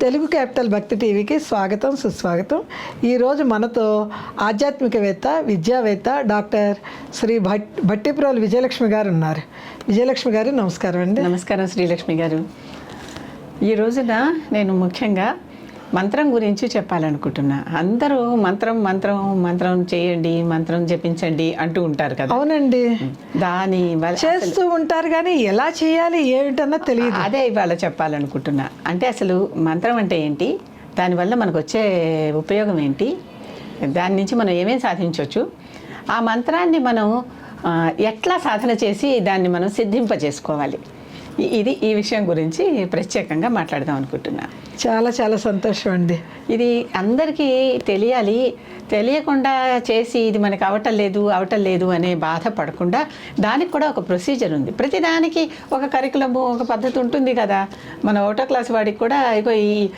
Telugu capital భక్తి టీవీకి స్వాగతం సుస్వాగతం. ఈరోజు మనతో ఆధ్యాత్మికవేత్త విద్యావేత్త డాక్టర్ శ్రీ భట్ భట్టిప్రోలు విజయలక్ష్మి గారు ఉన్నారు. విజయలక్ష్మి గారు నమస్కారం అండి. నమస్కారం శ్రీలక్ష్మి గారు. ఈ రోజున నేను ముఖ్యంగా మంత్రం గురించి చెప్పాలనుకుంటున్నా. అందరూ మంత్రం మంత్రం మంత్రం చేయండి మంత్రం జపించండి అంటూ ఉంటారు కదా. అవునండి. దాని చేస్తూ ఉంటారు కానీ ఎలా చేయాలి ఏమిటన్నా తెలియదు. అదే ఇవాళ చెప్పాలనుకుంటున్నా. అంటే అసలు మంత్రం అంటే ఏంటి? దానివల్ల మనకు వచ్చే ఉపయోగం ఏంటి? దాని నుంచి మనం ఏమేమి సాధించవచ్చు ఆ మంత్రాన్ని మనం ఎట్లా సాధన చేసి దాన్ని మనం సిద్ధింప చేసుకోవాలి ఇ- ఇది ఈ విషయం గురించి ప్రత్యేకంగా మాట్లాడదాం అనుకుంటున్నా. చాలా చాలా సంతోషం అండి. ఇది అందరికీ తెలియాలి. తెలియకుండా చేసి ఇది మనకి అవటం లేదు అవటం లేదు అనే బాధ పడకుండా దానికి కూడా ఒక ప్రొసీజర్ ఉంది. ప్రతి దానికి ఒక కరికులము ఒక పద్ధతి ఉంటుంది కదా. మన ఒకటో క్లాస్ వాడికి కూడా ఇగో ఈ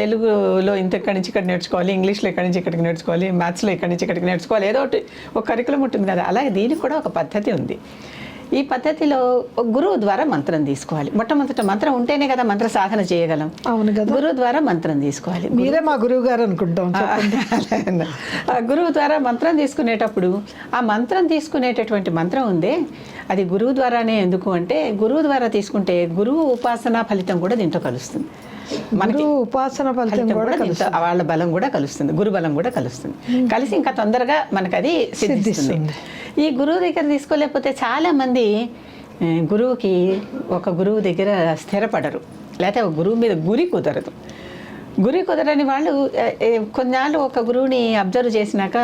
తెలుగులో ఇంత ఇక్కడి నుంచి ఇక్కడ నేర్చుకోవాలి ఇంగ్లీష్లో ఇక్కడి నుంచి ఇక్కడికి నేర్చుకోవాలి మ్యాథ్స్లో ఇక్కడి నుంచి ఇక్కడికి నేర్చుకోవాలి ఏదో ఒకటి ఒక కరికులం ఉంటుంది కదా. అలాగే దీనికి కూడా ఒక పద్ధతి ఉంది. ఈ పద్ధతిలో గురువు ద్వారా మంత్రం తీసుకోవాలి. మొట్టమొదట మంత్రం ఉంటేనే కదా మంత్ర సాధన చేయగలం. అవును కదా. గురువు ద్వారా మంత్రం తీసుకోవాలి. మీరే మా గురువు గారు అనుకుంటాం గురువు ద్వారా మంత్రం తీసుకునేటప్పుడు ఆ మంత్రం తీసుకునేటటువంటి మంత్రం ఉందే అది గురువు ద్వారానే ఎందుకు అంటే గురువు ద్వారా తీసుకుంటే గురువు ఉపాసన ఫలితం కూడా దీంట్లో కలుస్తుంది. మనకి ఉపాసన ఫలితం కూడా వాళ్ళ బలం కూడా కలుస్తుంది గురు బలం కూడా కలుస్తుంది. కలిసి ఇంకా తొందరగా మనకు అది సిద్ధిస్తుంది. ఈ గురువు దగ్గర తీసుకోలేకపోతే చాలా మంది ఆ, గురువుకి ఒక గురువు దగ్గర స్థిరపడరు. లేకపోతే ఒక గురువు మీద గురి కుదరదు. గురి కుదరని వాళ్ళు కొన్నాళ్ళు ఒక గురువుని అబ్జర్వ్ చేసినాక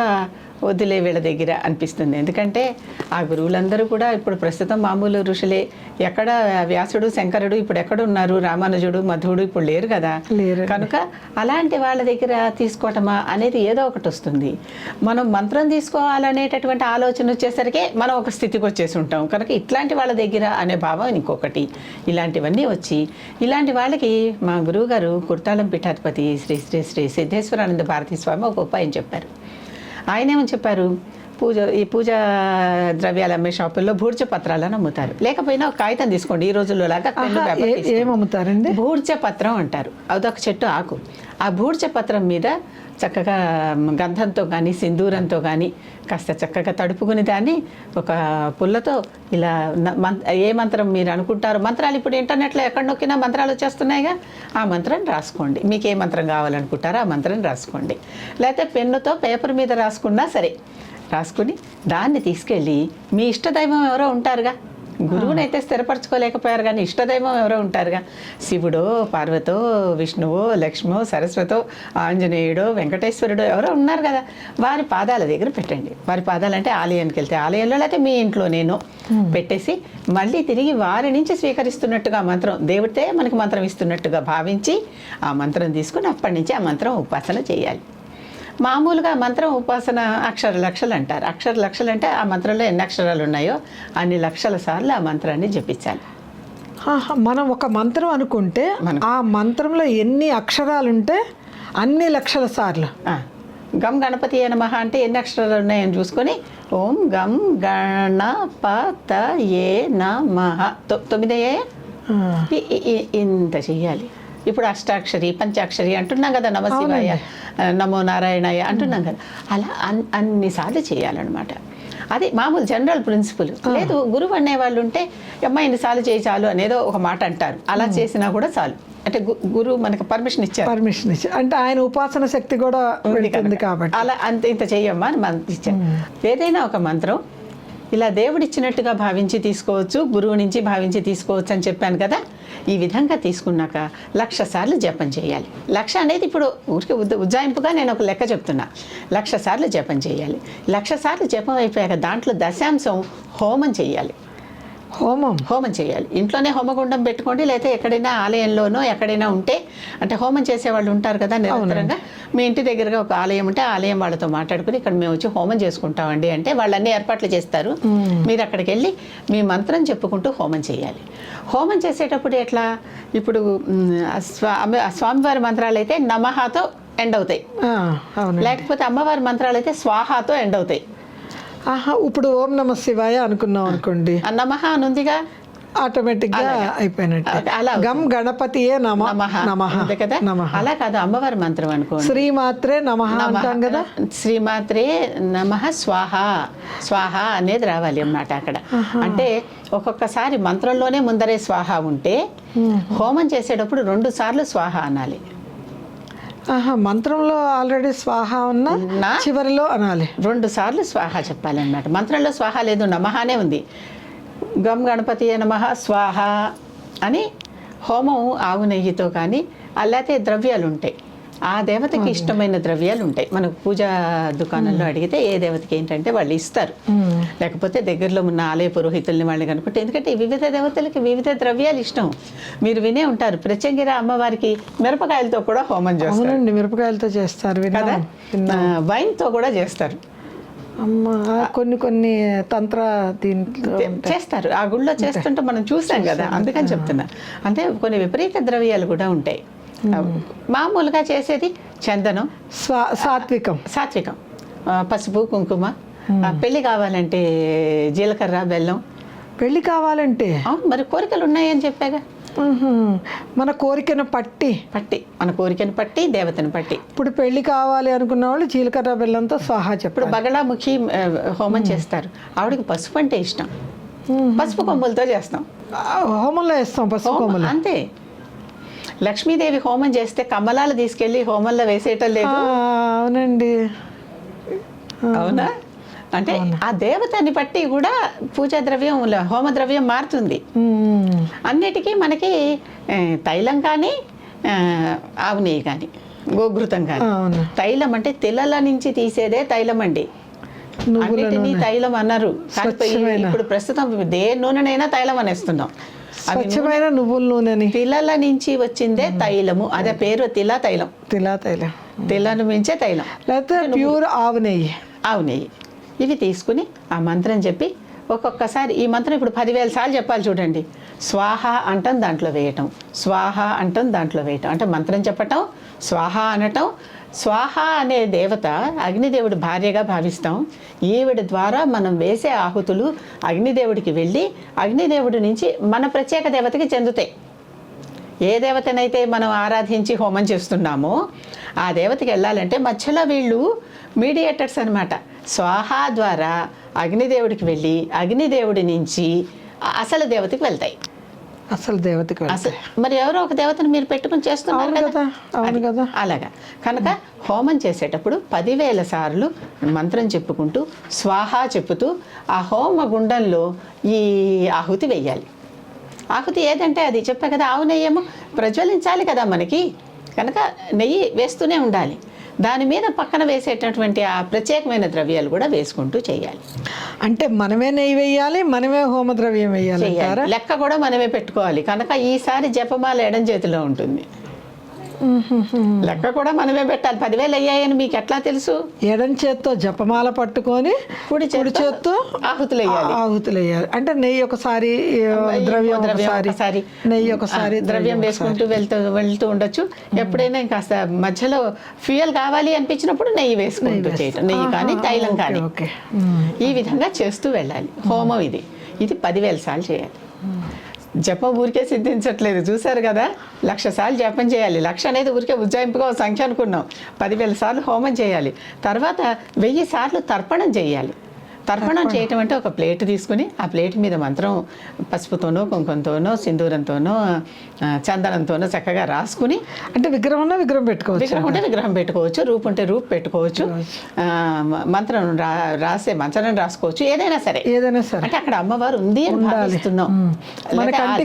వదిలే వీళ్ళ దగ్గర అనిపిస్తుంది. ఎందుకంటే ఆ గురువులందరూ కూడా ఇప్పుడు ప్రస్తుతం మామూలు ఋషులే. ఎక్కడ వ్యాసుడు శంకరుడు ఇప్పుడు ఎక్కడ ఉన్నారు రామానుజుడు మధువుడు ఇప్పుడు లేరు కదా? లేరు. కనుక అలాంటి వాళ్ళ దగ్గర తీసుకోవటమా అనేది ఏదో ఒకటి వస్తుంది. మనం మంత్రం తీసుకోవాలనేటటువంటి ఆలోచన వచ్చేసరికి మనం ఒక స్థితికి వచ్చేసి ఉంటాం. కనుక ఇట్లాంటి వాళ్ళ దగ్గర అనే భావం ఇంకొకటి. ఇలాంటివన్నీ వచ్చి ఇలాంటి వాళ్ళకి మా గురువు గారు కుర్తాళం పీఠాధిపతి శ్రీ శ్రీ శ్రీ సిద్ధేశ్వరానంద భారతీ స్వామి ఒక ఉపాయం చెప్పారు. ఆయన ఏమని చెప్పారు? పూజ ఈ పూజా ద్రవ్యాలు అమ్మే షాపుల్లో భూర్జ పత్రాలను అమ్ముతారు. లేకపోయినా ఒక కాగితం తీసుకోండి ఈ రోజుల్లో లాగా పెన్ను ఆహా, పేపర్ ఏ- తీసుకోండి. ఏం అమ్ముతారండి బూర్జ పత్రం అంటారు. అదొక చెట్టు ఆకు. ఆ బూర్జ పత్రం మీద చక్కగా గంధంతో కానీ సింధూరంతో కానీ కాస్త చక్కగా తడుపుకుని దాన్ని ఒక పుల్లతో ఇలా ఏ మంత్రం మీరు అనుకుంటారు మంత్రాలు ఇప్పుడు ఇంటర్నెట్లో ఎక్కడ నొక్కినా మంత్రాలు వచ్చేస్తున్నాయిగా ఆ మంత్రం రాసుకోండి. మీకు ఏ మంత్రం కావాలనుకుంటారో ఆ మంత్రం రాసుకోండి. లేకపోతే పెన్నుతో పేపర్ మీద రాసుకున్నా సరే రాసుకుని దాన్ని తీసుకెళ్ళి మీ ఇష్టదైవం ఎవరో ఉంటారుగా. గురువునైతే స్థిరపరచుకోలేకపోయారు కానీ ఇష్టదైవం ఎవరో ఉంటారుగా. శివుడో పార్వతో విష్ణువో లక్ష్మో సరస్వతో ఆంజనేయుడో వెంకటేశ్వరుడో ఎవరో ఉన్నారు కదా. వారి పాదాల దగ్గర పెట్టండి. వారి పాదాలంటే ఆలయానికి వెళ్తే ఆలయంలో లేకపోతే మీ ఇంట్లో నేను పెట్టేసి మళ్ళీ తిరిగి వారి నుంచి స్వీకరిస్తున్నట్టుగా మంత్రం దేవుడితే మనకి మంత్రం ఇస్తున్నట్టుగా భావించి ఆ మంత్రం తీసుకుని అప్పటి నుంచి ఆ మంత్రం ఉపాసన చేయాలి. మామూలుగా మంత్రం ఉపాసన అక్షర లక్షలు అంటారు. అక్షర లక్షలు అంటే ఆ మంత్రంలో ఎన్ని అక్షరాలు ఉన్నాయో అన్ని లక్షల సార్లు ఆ మంత్రాన్ని జపించాలి. మనం ఒక మంత్రం అనుకుంటే ఆ మంత్రంలో ఎన్ని అక్షరాలు ఉంటే అన్ని లక్షల సార్లు. ఆ, గం గణపతి నమః అంటే ఎన్ని అక్షరాలు ఉన్నాయని చూసుకొని ఓం గం గణపత ఏ నమః. తొ- తొమ్మిది అయ్యాయా? ఆ, ఇ- ఇ- ఇ- ఇంత చెయ్యాలి. ఇప్పుడు అష్టాక్షరి పంచాక్షరి అంటున్నాం కదా నమ శివాయ నమో నారాయణాయ అంటున్నాం కదా. అలా అన్ అన్నిసార్లు చేయాలన్నమాట. అది మామూలు జనరల్ ప్రిన్సిపల్. లేదు గురువు అనే వాళ్ళు ఉంటే అమ్మ ఇన్నిసార్లు చేయి చాలు అనేదో ఒక మాట అంటారు. అలా చేసినా కూడా చాలు. అంటే గురువు మనకు పర్మిషన్ ఇచ్చారు. పర్మిషన్ ఇచ్చి అంటే ఆయన ఉపాసన శక్తి కూడా ఉంది. కాబట్టి. అలా అంత ఇంత చెయ్యమ్మా అని మనం ఇచ్చారు. ఏదైనా ఒక మంత్రం ఇలా దేవుడు ఇచ్చినట్టుగా భావించి తీసుకోవచ్చు గురువు నుంచి భావించి తీసుకోవచ్చు అని చెప్పాను కదా. ఈ విధంగా తీసుకున్నాక లక్ష సార్లు జపం చేయాలి. లక్ష అనేది ఇప్పుడు ఊరికి ఉజ్జ- ఉజ్జాయింపుగా నేను ఒక లెక్క చెప్తున్నా. లక్ష సార్లు జపం చేయాలి. లక్ష సార్లు జపం అయిపోయాక దాంట్లో దశాంశం హోమం చేయాలి. హోమం. హోమం చేయాలి. ఇంట్లోనే హోమగుండం పెట్టుకోండి లేకపోతే ఎక్కడైనా ఆలయంలోనో ఎక్కడైనా ఉంటే అంటే హోమం చేసేవాళ్ళు ఉంటారు కదా నిరంతరంగా. మీ ఇంటి దగ్గరగా ఒక ఆలయం ఉంటే ఆలయం వాళ్ళతో మాట్లాడుకుని ఇక్కడ మేము వచ్చి హోమం చేసుకుంటామండి అంటే వాళ్ళు అన్ని ఏర్పాట్లు చేస్తారు. మీరు అక్కడికి వెళ్ళి మీ మంత్రం చెప్పుకుంటూ హోమం చేయాలి. హోమం చేసేటప్పుడు ఎట్లా? ఇప్పుడు స్వామి స్వామివారి మంత్రాలు అయితే నమహాతో ఎండ్ అవుతాయి. లేకపోతే అమ్మవారి మంత్రాలు అయితే స్వాహాతో ఎండ్ అవుతాయి. ఆహా ఇప్పుడు ఓం నమ శివాయ అనుకున్నాం అనుకోండి. నమః అని ఉందిగా ఆటోమేటిక్గా అయిపోయినట్టు అలా గం గణపతియే నమ నమః. అలా కాదు అమ్మవారి మంత్రం అనుకోండి. శ్రీమాత్రే నమః అంటాం కదా? శ్రీమాత్రే నమ స్వాహ. స్వాహ అనేది రావాలి అన్నమాట అక్కడ. అంటే ఒక్కొక్కసారి మంత్రంలోనే ముందరే స్వాహ ఉంటే హోమం చేసేటప్పుడు రెండు సార్లు స్వాహ అనాలి. మంత్రంలో ఆల్రెడీ స్వాహ ఉన్న? చివరిలో అనాలి. రెండు సార్లు స్వాహ చెప్పాలన్నమాట. మంత్రంలో స్వాహ లేదు నమహానే ఉంది. గం గణపతి నమ స్వాహ అని హోమం ఆవు నెయ్యితో కానీ అలాగే ద్రవ్యాలు ఉంటాయి ఆ దేవతకి ఇష్టమైన ద్రవ్యాలు ఉంటాయి. మనకు పూజా దుకాణంలో అడిగితే ఏ దేవతకి ఏంటంటే వాళ్ళు ఇస్తారు. లేకపోతే దగ్గరలో ఉన్న ఆలయ పురోహితుల్ని వాళ్ళని కనుక్కుంటే ఎందుకంటే వివిధ దేవతలకి వివిధ ద్రవ్యాలు ఇష్టం. మీరు వినే ఉంటారు. ప్రత్యంగిర అమ్మవారికి మిరపకాయలతో కూడా హోమం చేస్తారు. మిరపకాయలతో చేస్తారు. కదా? వైన్తో కూడా చేస్తారు. కొన్ని కొన్ని తంత్ర దీంట్లో చేస్తారు. ఆ గుళ్ళో చేస్తుంటే మనం చూసాం కదా అందుకని చెప్తున్నా. అంటే కొన్ని విపరీత ద్రవ్యాలు కూడా ఉంటాయి. మామూలుగా చేసేది చందనం స్వా సాత్వికం. సాత్వికం. పసుపు కుంకుమ. ఆ, పెళ్ళి కావాలంటే జీలకర్ర బెల్లం. పెళ్ళి కావాలంటే? మరి కోరికలు ఉన్నాయని చెప్పాగా. మన కోరికను పట్టి. పట్టి. మన కోరికను పట్టి దేవతను పట్టి. ఇప్పుడు పెళ్ళి కావాలి అనుకున్న వాళ్ళు జీలకర్ర బెల్లంతో స్వాహా ఇప్పుడు చెప్పారు బగళాముఖి హోమం చేస్తారు. ఆవిడకి పసుపు అంటే ఇష్టం. పసుపు కొమ్ములతో చేస్తాం. హోమంలో వేస్తాం పసుపు కొమ్మలు. అంతే. లక్ష్మీదేవి హోమం చేస్తే కమలాలు తీసుకెళ్ళి హోమంలో వేసేయటం లేదు? అవునండి. అవునా? అంటే ఆ దేవతని బట్టి కూడా పూజా ద్రవ్యం హోమ ద్రవ్యం మారుతుంది. అన్నిటికీ మనకి తైలం కానీ ఆ, ఆవు నెయ్యి కానీ గోఘృతం కానీ. తైలం అంటే తిలల నుంచి తీసేదే తైలం అండి అన్నిటినీ నూనె. తైలం అన్నారు. ఇప్పుడు- ప్రస్తుతం ఏ నూనెనైనా తైలం అనేస్తున్నాం. స్వచ్ఛమైన నువ్వుల నూనెని. తిలల నుంచి వచ్చిందే తైలము. అదే పేరు తిల తైలం. తిలా తైలం. తిలను మించే తైలం. లేకపోతే ప్యూర్ ఆవు నెయ్యి. ఆవు నెయ్యి. ఇవి తీసుకుని ఆ మంత్రం చెప్పి ఒక్కొక్కసారి ఈ మంత్రం ఇప్పుడు పదివేల సార్లు చెప్పాలి చూడండి. స్వాహ అంటం దాంట్లో వేయటం. స్వాహ అంటం దాంట్లో వేయటం. అంటే మంత్రం చెప్పటం స్వాహ అనటం స్వాహ అనే దేవత అగ్నిదేవుడి భార్యగా భావిస్తాం. ఈవిడ ద్వారా మనం వేసే ఆహుతులు అగ్నిదేవుడికి వెళ్ళి అగ్నిదేవుడి నుంచి మన ప్రత్యేక దేవతకి చెందుతాయి. ఏ దేవతనైతే మనం ఆరాధించి హోమం చేస్తున్నామో ఆ దేవతకి వెళ్ళాలంటే మధ్యలో వీళ్ళు మీడియేటర్స్ అనమాట స్వాహ ద్వారా అగ్నిదేవుడికి వెళ్ళి అగ్నిదేవుడి నుంచి అసలు దేవతకి వెళ్తాయి. అసలు దేవతకి. అసలు మరి ఎవరో ఒక దేవతను మీరు పెట్టుకుని చేస్తున్నారు కదా అవును. కదా. అలాగా కనుక హోమం చేసేటప్పుడు పదివేల సార్లు మంత్రం చెప్పుకుంటూ స్వాహ చెప్పుతూ ఆ హోమ గుండంలో ఈ ఆహుతి వెయ్యాలి ఆహుతి ఏదంటే అది చెప్పా కదా ఆవు నెయ్యేమో ప్రజ్వలించాలి కదా మనకి కనుక నెయ్యి వేస్తూనే ఉండాలి దాని మీద పక్కన వేసేటటువంటి ఆ ప్రత్యేకమైన ద్రవ్యాలు కూడా వేసుకుంటూ చేయాలి. అంటే మనమే నెయ్యి వేయాలి మనమే హోమ ద్రవ్యం వేయాలి లెక్క కూడా మనమే పెట్టుకోవాలి. కనుక ఈసారి జపమాల ఎడం చేతిలో ఉంటుంది. లెక్క కూడా మనమే పెట్టాలి. పదివేలు అయ్యాయని మీకు ఎట్లా తెలుసు? ఎడం చేత్తో జపమాల పట్టుకొని కుడి కుడి చేత్తో ఆహుతులు వేయాలి. ఆహుతులు వేయాలి. అంటే నెయ్యి ఒకసారి ద్రవ్యం ద్రవ్యం ఒకసారి. నెయ్యి ఒకసారి ద్రవ్యం వేసుకుంటూ వెళ్తూ వెళ్తూ ఉండొచ్చు. ఎప్పుడైనా ఇంకాస్త మధ్యలో ఫ్యూయల్ కావాలి అనిపించినప్పుడు నెయ్యి వేసుకుంటూ చేయటం. నెయ్యి కానీ తైలం కానీ. ఓకే. ఈ విధంగా చేస్తూ వెళ్ళాలి. హోమం ఇది. ఇది పదివేల సార్లు చేయాలి. జపం ఊరికే సిద్ధించట్లేదు. చూశారు కదా? లక్ష సార్లు జపం చేయాలి. లక్ష అనేది ఊరికే ఉజ్జాయింపుగా ఒక సంఖ్య అనుకున్నాం. పదివేల సార్లు హోమం చేయాలి. తర్వాత వెయ్యి సార్లు తర్పణం చేయాలి. తర్పణం చేయటం అంటే ఒక ప్లేట్ తీసుకుని ఆ ప్లేట్ మీద మంత్రం పసుపుతోనో కుంకుమతోనో సింధూరంతోనో చందనంతోనో చక్కగా రాసుకుని అంటే విగ్రహం ఉన్నా విగ్రహం పెట్టుకోవచ్చు విగ్రహం ఉంటే విగ్రహం పెట్టుకోవచ్చు రూపు ఉంటే రూపు పెట్టుకోవచ్చు మంత్రం రా రాసే మంత్రం రాసుకోవచ్చు ఏదైనా సరే. ఏదైనా సరే. అంటే అక్కడ అమ్మవారు ఉంది అని భావిస్తున్నాం.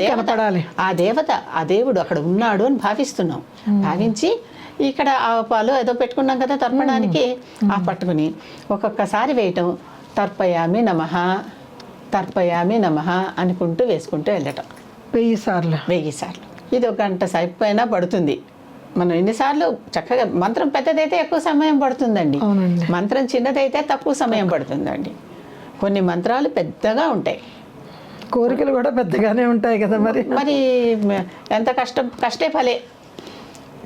కనపడాలి. ఆ దేవత ఆ దేవుడు అక్కడ ఉన్నాడు అని భావిస్తున్నాం. భావించి ఇక్కడ ఆ పాలు ఏదో పెట్టుకున్నాం కదా తర్పణానికి ఆ పట్టుకుని ఒక్కొక్కసారి వేయటం తర్పయామి నమః తర్పయామి నమః అనుకుంటూ వేసుకుంటూ వెళ్ళటం. వెయ్యి సార్లు. వెయ్యి సార్లు. ఇది ఒక గంట సేపు అయినా పడుతుంది. మనం ఎన్నిసార్లు చక్కగా మంత్రం పెద్దదైతే ఎక్కువ సమయం పడుతుందండి. మంత్రం చిన్నదైతే తక్కువ సమయం పడుతుందండి. కొన్ని మంత్రాలు పెద్దగా ఉంటాయి. కోరికలు కూడా పెద్దగానే ఉంటాయి కదా మరి. మరి ఎంత కష్టం కష్టే ఫలే.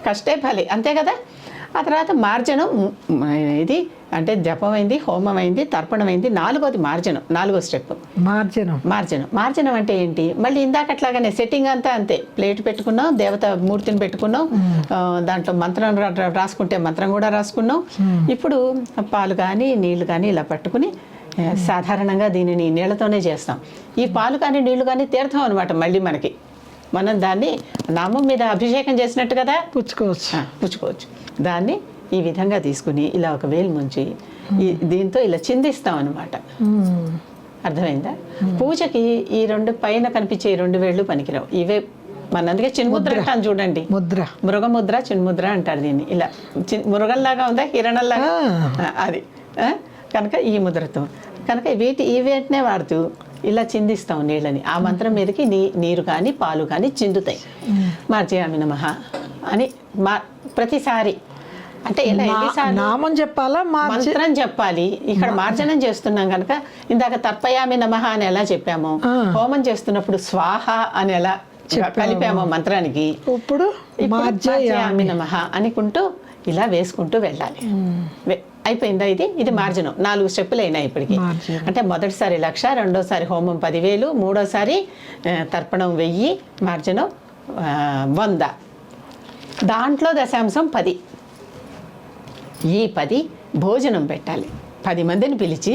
కష్టే ఫలే. అంతే కదా? ఆ తర్వాత మార్జనం ఇది అంటే జపమైంది హోమమైంది తర్పణమైంది నాలుగోది మార్జనం నాలుగో స్టెప్ మార్జనం. మార్జనం. మార్జనం అంటే ఏంటి? మళ్ళీ ఇందాకట్లాగానే సెట్టింగ్ అంతా అంతే. ప్లేట్ పెట్టుకున్నాం దేవత మూర్తిని పెట్టుకున్నాం దాంట్లో మంత్రం రాసుకుంటే మంత్రం కూడా రాసుకున్నాం. ఇప్పుడు పాలు కానీ నీళ్ళు కానీ ఇలా పట్టుకుని సాధారణంగా దీనిని నీళ్ళతోనే చేస్తాం. ఈ పాలు కానీ నీళ్ళు కానీ తీర్థం అనమాట మళ్ళీ మనకి. మనం దాన్ని నామం మీద అభిషేకం చేసినట్టు కదా? పుచ్చుకోవచ్చు. పుచ్చుకోవచ్చు. దాన్ని ఈ విధంగా తీసుకుని ఇలా ఒక వేలు ముంచి ఈ దీంతో ఇలా చిందిస్తాం అనమాట మ్మ్. అర్థమైందా? పూజకి ఈ రెండు పైన కనిపించే ఈ రెండు వేళ్ళు పనికిరావు. ఇవే మన అందుకే చిన్ముద్ర అంటాను చూడండి. ముద్ర. మృగముద్ర చిన్ముద్ర అంటారు దీన్ని. ఇలా మృగంలాగా ఉందా. ఆ, అది? కనుక ఈ ముద్రతో. కనుక వీటి ఈ వేటినే వాడుతూ ఇలా చిందిస్తాం నీళ్ళని. ఆ మంత్రం మీదకి నీ నీరు కానీ పాలు కానీ చిందుతాయి. మార్జయామి నమః అని మా ప్రతిసారి. అంటే ఇలా నా- ఎన్నిసార్లు నామం చెప్పాలా? మంత్రం చెప్పాలి. ఇక్కడ మార్జనం చేస్తున్నాం కనుక ఇందాక తర్పయామి నమః అని ఎలా చెప్పామో. హోమం చేస్తున్నప్పుడు స్వాహ అని ఎలా కలిపామో మంత్రానికి ఇప్పుడు మార్జయామి. నమః అనుకుంటూ ఇలా వేసుకుంటూ వెళ్ళాలి. అయిపోయిందా ఇది? ఇది మార్జనం నాలుగు స్టెప్పులు అయినాయి ఇప్పటికి. అంటే మొదటిసారి లక్ష రెండోసారి హోమం పదివేలు మూడోసారి తర్పణం వెయ్యి మార్జనం వంద. దాంట్లో దశాంశం పది. ఈ పది భోజనం పెట్టాలి. పది మందిని పిలిచి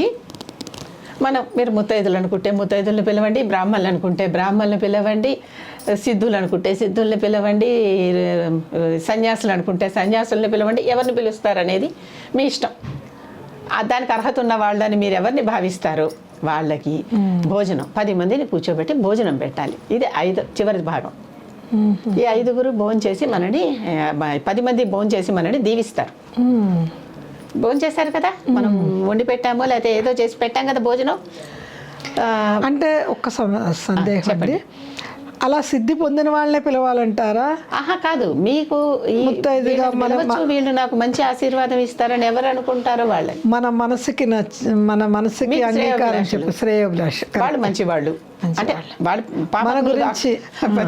మనం మీరు ముత్తైదులు అనుకుంటే ముత్తైదులను పిలవండి బ్రాహ్మణులు అనుకుంటే బ్రాహ్మణులను పిలవండి సిద్ధులు అనుకుంటే సిద్ధుల్ని పిలవండి సన్యాసులు అనుకుంటే సన్యాసుల్ని పిలవండి ఎవరిని పిలుస్తారు అనేది మీ ఇష్టం. దానికి అర్హత ఉన్న వాళ్ళని మీరు ఎవరిని భావిస్తారో? వాళ్ళకి భోజనం. పది మందిని కూర్చోబెట్టి భోజనం పెట్టాలి. ఇది ఐదు చివరి భాగం. ఈ ఐదుగురు భోజనం చేసి మనని పది మంది భోజనం చేసి మనని దీవిస్తారు. భోజనం చేశారు కదా? మనం వండి పెట్టామో లేకపోతే ఏదో చేసి పెట్టాం కదా భోజనం? అంటే ఒక్క సందేహం అండి. అలా సిద్ధి పొందిన వాళ్ళనే పిలవాలంటారా? ఆహా కాదు. మీకు వీళ్ళు నాకు మంచి ఆశీర్వాదం ఇస్తారని ఎవరు అనుకుంటారో వాళ్ళని. మన మనసుకి మన మనసుకి అంగీకారం. చెప్పు. శ్రేయోభిలాష. వాళ్ళు మంచి వాళ్ళు అంటే వాళ్ళు మన గురించి.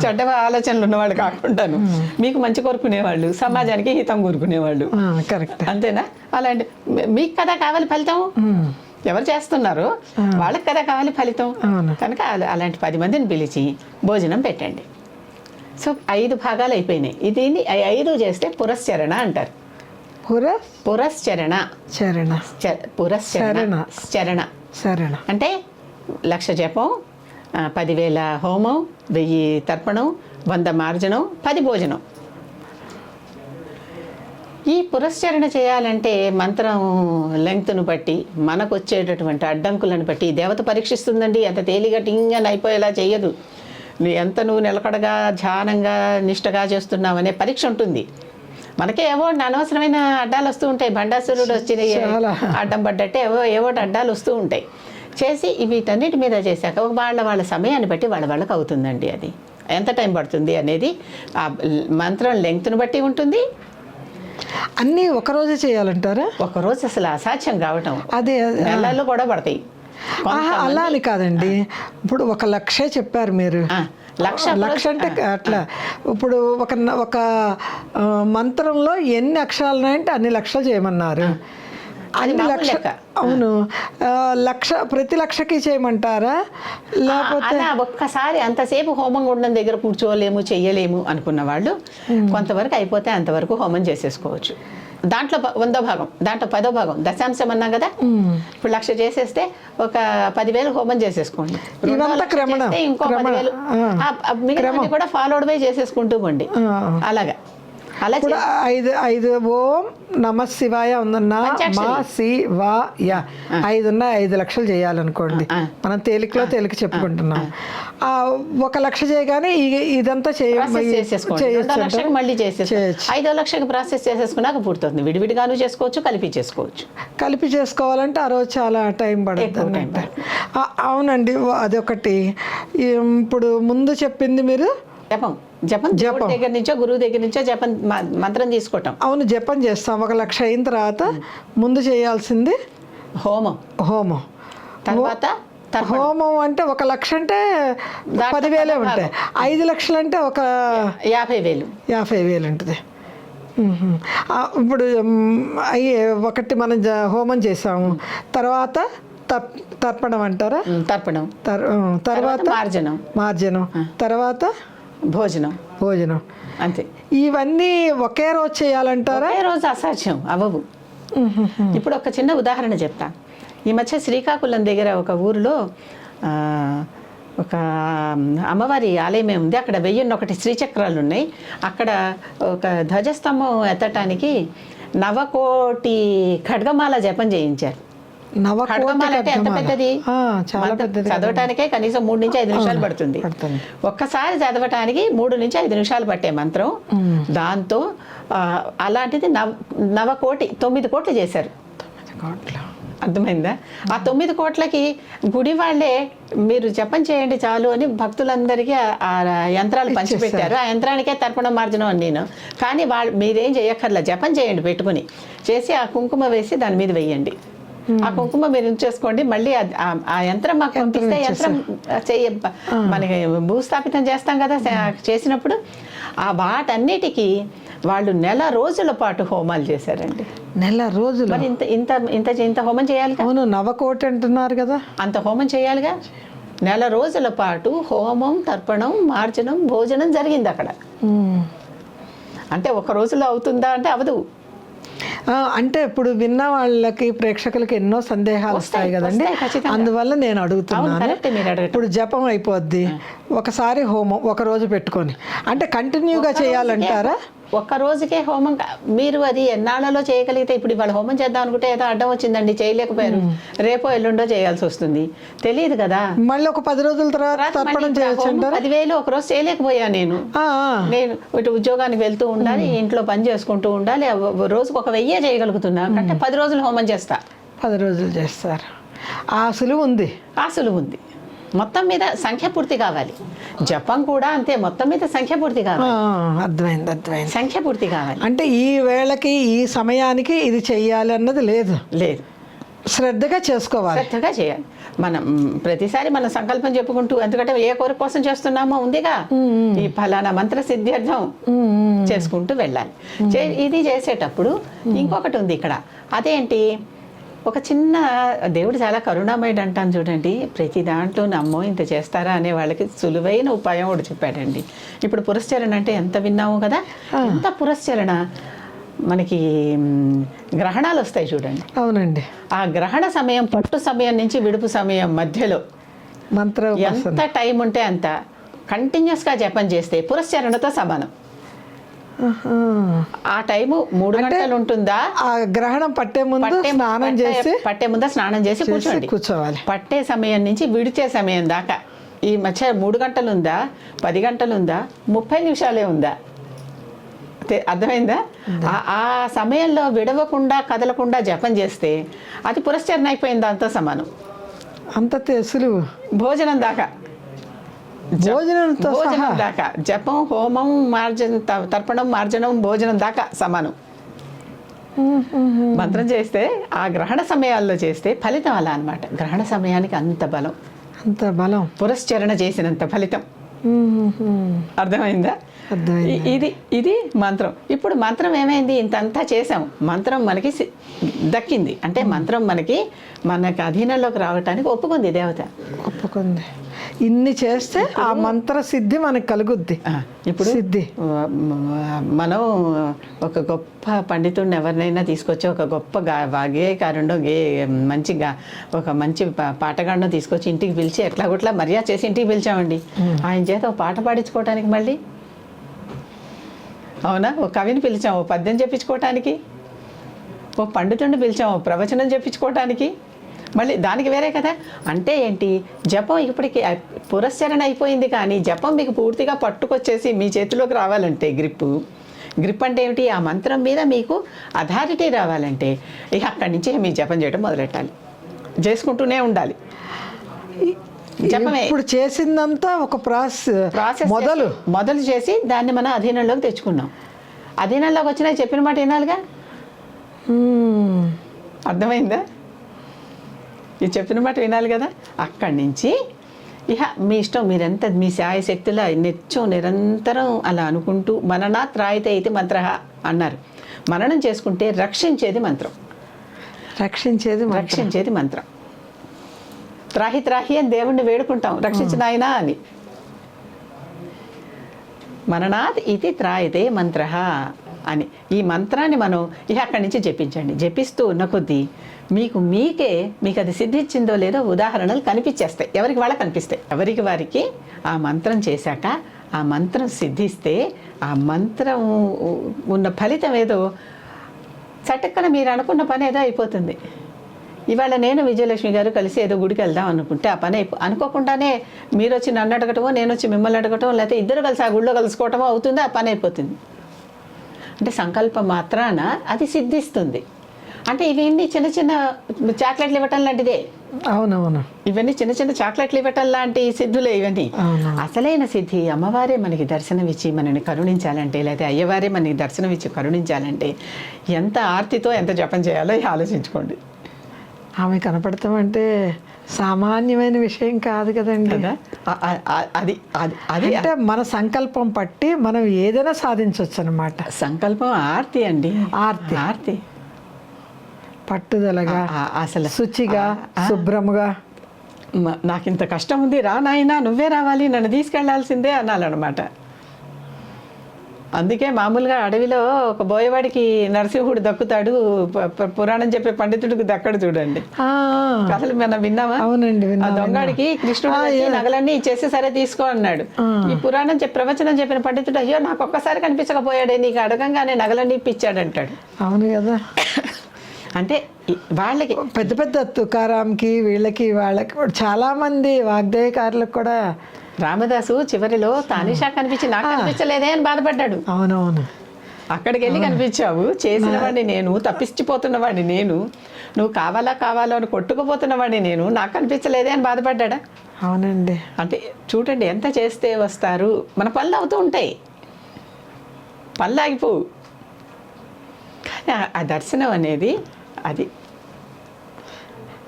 చెడ్డ ఆలోచనలు ఉన్నవాళ్ళు కాకుండాను. మీకు మంచి కోరుకునేవాళ్ళు సమాజానికి హితం కోరుకునేవాళ్ళు. కరెక్ట్ అంతేనా? అలాంటి మీకు కదా కావాలి ఫలితం? ఎవరు చేస్తున్నారు? వాళ్ళకి కదా కావాలి ఫలితం. కనుక అలా- అలాంటి పది మందిని పిలిచి భోజనం పెట్టండి. సో ఐదు భాగాలు అయిపోయినాయి. ఇది ఐదు చేస్తే పురస్చరణ అంటారు. పుర పురస్చరణ. చరణ. పురస్చరణ. చరణ. చరణ. అంటే లక్ష జపం పదివేల హోమం వెయ్యి తర్పణం వంద మార్జనం పది భోజనం. ఈ పురస్చరణ చేయాలంటే మంత్రం లెంగ్త్ను బట్టి మనకు వచ్చేటటువంటి అడ్డంకులను బట్టి దేవత పరీక్షిస్తుందండి. ఎంత తేలిగా టింగని అయిపోయేలా చేయదు నువ్వు ఎంత నువ్వు నిలకడగా ధ్యానంగా నిష్టగా చేస్తున్నావు అనే పరీక్ష ఉంటుంది. మనకే ఏవో అనవసరమైన అడ్డాలు వస్తూ ఉంటాయి. బండాసురుడు వచ్చి చాలా. అడ్డం పడ్డట్టే ఏవో ఏవో అడ్డాలు వస్తూ ఉంటాయి. చేసి వీటన్నిటి మీద చేశాక వాళ్ళ వాళ్ళ సమయాన్ని బట్టి వాళ్ళ వాళ్ళకి అవుతుందండి అది. ఎంత టైం పడుతుంది అనేది ఆ మంత్రం లెంగ్త్ను బట్టి ఉంటుంది. అన్నీ ఒకరోజే చేయాలంటారా? ఒక రోజు అసలు అసాధ్యం కావటం. అదే. నెలల్లో కూడా పడతాయి. ఆహా, అలా అని కాదండి. ఇప్పుడు ఒక లక్షే చెప్పారు మీరు. లక్ష లక్ష అంటే అట్లా. ఇప్పుడు ఒక ఒక మంత్రంలో ఎన్ని అక్షరాలు ఉన్నాయంటే అన్ని లక్షలు చేయమన్నారు. అన్ని లక్ష. అవును. లక్ష ప్రతి లక్షకి చేయమంటారా? లేకపోతే ఒక్కసారి అంతసేపు హోమం గుండం దగ్గర కూర్చోలేము చెయ్యలేము అనుకున్న వాళ్ళు కొంతవరకు అయిపోతే అంతవరకు హోమం చేసేసుకోవచ్చు. దాంట్లో వందో భాగం దాంట్లో పదో భాగం దశాంశం అన్నాం కదా? ఇప్పుడు లక్ష చేసేస్తే ఒక పదివేలు హోమం చేసేసుకోండి. ఇంకో. పదివేలు. కూడా ఫాలోడ్ బై చేసేసుకుంటూ పోండి. అలాగా. అలా ఐదు ఐదు ఓం నమ శివాయ ఉందన్నా. మా శివాయ ఐదు ఉన్నాయి ఐదు లక్షలు చేయాలనుకోండి. మనం తేలికలో తేలిక చెప్పుకుంటున్నాం. ఆ, ఒక లక్ష చేయగానే ఇదంతా చేయొచ్చు మళ్ళీ చేసేసుకోండి. చేయొచ్చు. ఐదో లక్షకి ప్రాసెస్ చేసేసుకున్నాక పూర్తవుతుంది. విడివిడిగాను చేసుకోవచ్చు కలిపి చేసుకోవచ్చు. కలిపి చేసుకోవాలంటే ఆ రోజు చాలా టైం పడుతుంది అవునండి అదొకటి. ఇప్పుడు ముందు చెప్పింది మీరు? జపం జపం. దగ్గర నుంచో గురువు దగ్గర నుంచో జపం మంత్రం తీసుకోవటం. అవును జపం చేస్తాం. ఒక లక్ష అయిన తర్వాత ముందు చేయాల్సింది హోమం. హోమం. తర్వాత. హోమం అంటే ఒక లక్ష అంటే పదివేలే పదో ఉంటాయి. ఐదు లక్షలు అంటే ఒక యాభై వేలు. యాభై వేలు ఉంటుంది. ఇప్పుడు అయ్యి ఒకటి మనం హోమం చేసాము. తర్వాత తర్పణం అంటారా? తర్పణం. తర్వాత మార్జనం. మార్జనం. తర్వాత భోజనం. భోజనం. అంతే. ఇవన్నీ ఒకే రోజు చేయాలంటారా? ఒకే రోజు అసాధ్యం అవ్వవు ఇప్పుడు ఒక చిన్న ఉదాహరణ చెప్తా. ఈ మధ్య శ్రీకాకుళం దగ్గర ఒక ఊరిలో ఒక అమ్మవారి ఆలయం ఉంది. అక్కడ వెయ్యిన్ని ఒకటి శ్రీచక్రాలు ఉన్నాయి అక్కడ ఒక ధ్వజస్తంభం ఎత్తటానికి నవకోటి ఖడ్గమాల జపం చేయించారు. ఎంత. పెద్దది? చదవటానికే కనీసం మూడు నుంచి ఐదు నిమిషాలు పడుతుంది. ఒక్కసారి చదవటానికి మూడు నుంచి ఐదు నిమిషాలు పట్టే మంత్రం. దాంతో అలాంటిది నవ నవకోటి తొమ్మిది కోట్లు చేశారు. అర్థమైందా? ఆ తొమ్మిది కోట్లకి గుడి వాళ్ళే మీరు జపం చేయండి చాలు అని భక్తులందరికీ ఆ- ఆ యంత్రాలు పంచిపెట్టారు. ఆ యంత్రానికే తర్పణ మార్జనం అని నేను. కానీ వాళ్ళు మీరేం చేయక్కర్లా జపం చేయండి పెట్టుకుని. చేసి ఆ కుంకుమ వేసి దాని మీద వేయండి. ఆ కుంకుమ మీరు ఉంచేసుకోండి మళ్ళీ ఆ- యంత్రం మాకు పంపిస్తే యంత్రం చెయ్య మనకి భూస్థాపితం చేస్తాం కదా చేసినప్పుడు ఆ వాటన్నిటికీ వాళ్ళు నెల రోజుల పాటు హోమాలు చేశారండి. నెల రోజులు? మరి ఇంత ఇంత ఇంత ఇంత హోమం చేయాలి అవును నవకోటి అంటున్నారు కదా. అంత హోమం చేయాలిగా? నెల రోజుల పాటు హోమం తర్పణం మార్జనం భోజనం జరిగింది అక్కడ. అంటే ఒక రోజులో అవుతుందా అంటే అవదు. అంటే ఇప్పుడు విన్న వాళ్ళకి ప్రేక్షకులకి ఎన్నో సందేహాలు వస్తాయి కదండి. అందువల్ల నేను అడుగుతున్నాను. ఇప్పుడు జపం అయిపోద్ది. ఒకసారి హోమం ఒక రోజు పెట్టుకొని. అంటే కంటిన్యూగా చేయాలంటారా? ఒక్క రోజుకే హోమం మీరు అది ఎన్నాళ్ళలో చేయగలిగితే ఇప్పుడు ఇవాళ హోమం చేద్దాం అనుకుంటే ఏదో అడ్డం వచ్చిందండి చేయలేకపోయారు. రేపో ఎల్లుండో చేయాల్సి వస్తుంది. తెలియదు కదా. మళ్ళీ ఒక పది రోజుల తర్వాత పదివేలు ఒక రోజు చేయలేకపోయా నేను. నేను ఇటు ఉద్యోగానికి వెళ్తూ ఉండాలి ఇంట్లో పని చేసుకుంటూ ఉండాలి రోజుకు ఒక వెయ్యే చేయగలుగుతున్నా. అంటే పది రోజులు హోమం చేస్తా. పది రోజులు చేస్తారు. ఆ సులువు ఉంది. ఆ సులువు ఉంది. మొత్తం మీద సంఖ్య పూర్తి కావాలి. జపం కూడా అంతే మొత్తం మీద సంఖ్య పూర్తి కావాలి. అర్థమైంది అర్థమైంది. సంఖ్య పూర్తి కావాలి. అంటే ఈ వేళకి ఈ సమయానికి ఇది చెయ్యాలి అన్నది లేదు. లేదు. శ్రద్ధగా చేసుకోవాలి. శ్రద్ధగా చేయాలి. మనం ప్రతిసారి మనం సంకల్పం చెప్పుకుంటూ ఎందుకంటే ఏ కోరిక కోసం చేస్తున్నామో ఉందిగా. ఈ ఫలానా మంత్ర సిద్ధ్యర్థం చేసుకుంటూ వెళ్ళాలి. ఇది చేసేటప్పుడు ఇంకొకటి ఉంది ఇక్కడ. అదేంటి? ఒక చిన్న దేవుడు చాలా కరుణామయుడు అంటాను చూడండి. ప్రతి దాంట్లో నమ్మో ఇంత చేస్తారా అనే వాళ్ళకి సులువైన ఉపాయం ఒకటి చెప్పాడండి. ఇప్పుడు పురస్చరణ అంటే ఎంత విన్నాము కదా? ఎంత పురస్చరణ మనకి గ్రహణాలు వస్తాయి చూడండి. అవునండి. ఆ గ్రహణ సమయం పట్టు సమయం నుంచి విడుపు సమయం మధ్యలో మంత్ర ఎంత టైం ఉంటే అంత కంటిన్యూస్గా జపం చేస్తే పురస్చరణతో సమానం. ఆ టైము మూడు గంటలు ఉంటుందా ఆ గ్రహణం పట్టే ముందు స్నానం చేసి పట్టే ముందా స్నానం చేసి కూర్చోండి. కూర్చోవాలి. పట్టే సమయం నుంచి విడిచే సమయం దాకా. ఈ మధ్య మూడు గంటలు ఉందా పది గంటలు ఉందా ముప్పై నిమిషాలే ఉందా? అర్థమైందా? ఆ- సమయంలో విడవకుండా కదలకుండా జపం చేస్తే అది పురస్చరణ అయిపోయింది దాంతో సమానం. అంత సులువు. భోజనం దాకా. భోజనంతో భోజనం దాకా. జపం హోమం మార్జన తర్పణం మార్జనం భోజనం దాకా సమానం. మంత్రం చేస్తే ఆ గ్రహణ సమయాల్లో చేస్తే ఫలితం అలా అన్నమాట. గ్రహణ సమయానికి అంత బలం. అంత బలం. పురస్చరణ చేసినంత ఫలితం. అర్థమైందా? ఇది ఇది మంత్రం. ఇప్పుడు మంత్రం ఏమైంది? ఇంతంతా చేసాం మంత్రం మనకి దక్కింది. అంటే మంత్రం మనకి మనకి అధీనంలోకి రావటానికి ఒప్పుకుంది దేవత. ఒప్పుకుంది. ఇన్ని చేస్తే ఆ మంత్ర సిద్ధి మనకి కలుగుద్ది. ఇప్పుడు సిద్ధి. మనం ఒక గొప్ప పండితుడిని ఎవరినైనా తీసుకొచ్చి ఒక గొప్ప గా గేయకారుండో గే మంచి గా ఒక మంచి పాటగాడినో తీసుకొచ్చి ఇంటికి పిలిచి ఎట్లా కొట్లా మర్యాద చేసి ఇంటికి పిలిచామండి. ఆయన చేత ఒక పాట పాడించుకోవటానికి మళ్ళీ? అవునా? ఒక కవిని పిలిచాం ఓ పద్యం చెప్పించుకోవటానికి? ఓ పండితుడిని పిలిచాం ఓ ప్రవచనం చెప్పించుకోవటానికి? మళ్ళీ దానికి వేరే కదా? అంటే ఏంటి? జపం ఇప్పటికి పురస్చరణ అయిపోయింది కానీ జపం మీకు పూర్తిగా పట్టుకొచ్చేసి మీ చేతిలోకి రావాలంటే గ్రిప్పు. గ్రిప్ అంటే ఏమిటి? ఆ మంత్రం మీద మీకు అథారిటీ రావాలంటే. ఇక అక్కడి నుంచి మీ జపం చేయడం మొదలెట్టాలి. చేసుకుంటూనే ఉండాలి. జపమే. ఇప్పుడు చేసిందంతా ఒక ప్రాసెస్ ప్రాసెస్ మొదలు. మొదలు చేసి దాన్ని మనం అధీనంలోకి తెచ్చుకున్నాం. అధీనంలోకి వచ్చినా చెప్పిన మాట వినాలిగా. అర్థమైందా? ఇది చెప్పిన మాట వినాలి కదా? అక్కడి నుంచి ఇహ మీ ఇష్టం మీరెంత మీ శాయశక్తుల నిత్యం నిరంతరం అలా అనుకుంటూ మననా త్రాయితే ఇది మంత్ర అన్నారు. మననం చేసుకుంటే రక్షించేది మంత్రం. రక్షించేది. రక్షించేది మంత్రం. త్రాహి త్రాహి అని దేవుణ్ణి వేడుకుంటాం. రక్షించిన ఆయన అని. మననాథ్ ఇది త్రాయితే మంత్ర అని. ఈ మంత్రాన్ని మనం ఇక అక్కడి నుంచి జపించండి. జపిస్తూ ఉన్న కొద్దీ మీకు మీకే మీకు అది సిద్ధించిందో లేదో ఉదాహరణలు కనిపించేస్తాయి. ఎవరికి వాళ్ళ కనిపిస్తాయి. ఎవరికి వారికి ఆ మంత్రం చేశాక ఆ మంత్రం సిద్ధిస్తే ఆ మంత్రం ఉన్న ఫలితం ఏదో చటక్కన మీరు అనుకున్న పని ఏదో అయిపోతుంది. ఇవాళ నేను విజయలక్ష్మి గారు కలిసి ఏదో గుడికి వెళ్దాం అనుకుంటే ఆ పని అయిపో అనుకోకుండానే మీరు వచ్చి నన్ను అడగటమో నేను వచ్చి మిమ్మల్ని అడగటమో లేకపోతే ఇద్దరు కలిసి ఆ గుడిలో కలుసుకోవటమో అవుతుంది? ఆ పని అయిపోతుంది. అంటే సంకల్పం మాత్రాన అది సిద్ధిస్తుంది. అంటే ఇవన్నీ చిన్న చిన్న చాక్లెట్లు ఇవ్వటం లాంటిదే? అవునవును. ఇవన్నీ చిన్న చిన్న చాక్లెట్లు ఇవ్వటం లాంటి సిద్ధులే ఇవన్నీ. అసలైన సిద్ధి అమ్మవారే మనకి దర్శనమిచ్చి మనని కరుణించాలంటే లేదా అయ్యవారే మనకి దర్శనమిచ్చి కరుణించాలంటే ఎంత ఆర్తితో ఎంత జపం చేయాలో ఆలోచించుకోండి. ఆమె కనపడతాం అంటే సామాన్యమైన విషయం కాదు కదండి. అది అది అంటే మన సంకల్పం పట్టి మనం ఏదైనా సాధించవచ్చు అనమాట సంకల్పం ఆర్తి అండి. ఆర్తి. ఆర్తి. పట్టుదలగా అసలు. శుచిగా శుభ్రముగా నాకు ఇంత కష్టం ఉంది రా నాయనా నువ్వే రావాలి నన్ను తీసుకెళ్ళాల్సిందే అనాలన్నమాట. అందుకే మామూలుగా అడవిలో ఒక బోయవాడికి నరసింహుడు దక్కుతాడు. పురాణం చెప్పే పండితుడికి దక్కడు చూడండి. కథలు మనం విన్నామా అవునండి, దొంగడికి కృష్ణుడు నగలన్నీ ఇచ్చేసి సరే తీసుకో అన్నాడు. ఈ పురాణం చెప్పి ప్రవచనం చెప్పిన పండితుడు అయ్యో నాకు ఒక్కసారి కనిపించకపోయాడే నీకు అడగంగానే నగలన్నీ ఇప్పించాడు అంటాడు అవును కదా. అంటే వాళ్ళకి పెద్ద పెద్ద తుకారాంకి వీళ్ళకి వాళ్ళకి కూడా చాలా మంది వాగ్దేయకారులకు కూడా రామదాసు చివరిలో తానిషా కనిపించి నాకు కనిపించలేదే అని బాధపడ్డాడు. అవునవును. అక్కడికి వెళ్ళి కనిపించావు. చేసిన వాడిని నేను తప్పించిపోతున్న వాడిని నేను నువ్వు కావాలా కావాలో అని కొట్టుకుపోతున్న వాడిని నేను నాకు కనిపించలేదే అని బాధపడ్డా అవునండి. అంటే చూడండి ఎంత చేస్తే వస్తారు? మన పనులు అవుతూ ఉంటాయి. పనులు ఆగిపోవు. ఆ దర్శనం అనేది అది.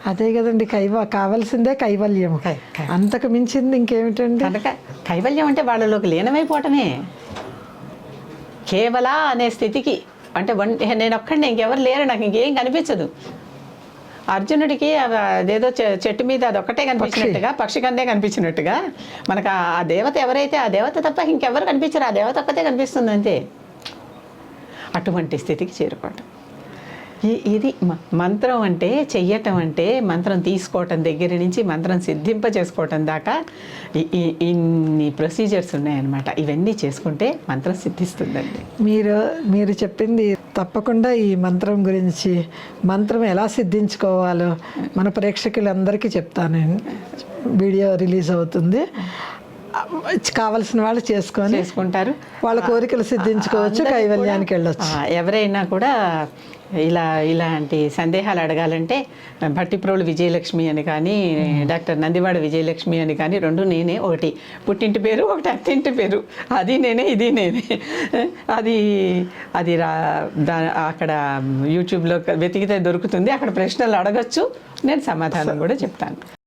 అదే కదండి కైవ కావాల్సిందే కైవల్యం. అంతకు మించింది ఇంకేమిటండి? కనుక కైవల్యం అంటే వాళ్ళలోకి లీనమైపోవటమే. కేవల అనే స్థితికి అంటే వన్ నేను ఒక్కడిని ఇంకెవరు లేరు నాకు ఇంకేం కనిపించదు. అర్జునుడికి అదేదో చెట్టు మీద అదొక్కటే కనిపించినట్టుగా పక్షి. కందే కనిపించినట్టుగా మనకు ఆ దేవత ఎవరైతే ఆ దేవత తప్ప ఇంకెవరు కనిపించరు ఆ దేవత ఒక్కతే కనిపిస్తుంది అంతే. అటువంటి స్థితికి చేరుకోవటం. ఇది మ- మంత్రం అంటే చెయ్యటం అంటే మంత్రం తీసుకోవటం దగ్గర నుంచి మంత్రం సిద్ధింప చేసుకోవటం దాకా ఇన్ని ప్రొసీజర్స్ ఉన్నాయన్నమాట. ఇవన్నీ చేసుకుంటే మంత్రం సిద్ధిస్తుందండి. మీరు మీరు చెప్పింది తప్పకుండా ఈ మంత్రం గురించి మంత్రం ఎలా సిద్ధించుకోవాలో మన ప్రేక్షకులందరికీ చెప్తాను వీడియో రిలీజ్ అవుతుంది. కావలసిన వాళ్ళు చేసుకొని చేసుకుంటారు. వాళ్ళ కోరికలు సిద్ధించుకోవచ్చు కైవల్యానికి వెళ్ళొచ్చు. ఎవరైనా కూడా ఇలా ఇలాంటి సందేహాలు అడగాలంటే భట్టిప్రోలు విజయలక్ష్మి అని కానీ డాక్టర్ నందివాడ విజయలక్ష్మి అని కానీ రెండు నేనే ఒకటి. పుట్టింటి పేరు ఒకటి అత్తింటి పేరు. అది నేనే ఇది నేనే. అది అది రా దా అక్కడ యూట్యూబ్లో వెతికితే దొరుకుతుంది. అక్కడ ప్రశ్నలు అడగచ్చు. నేను సమాధానం కూడా చెప్తాను.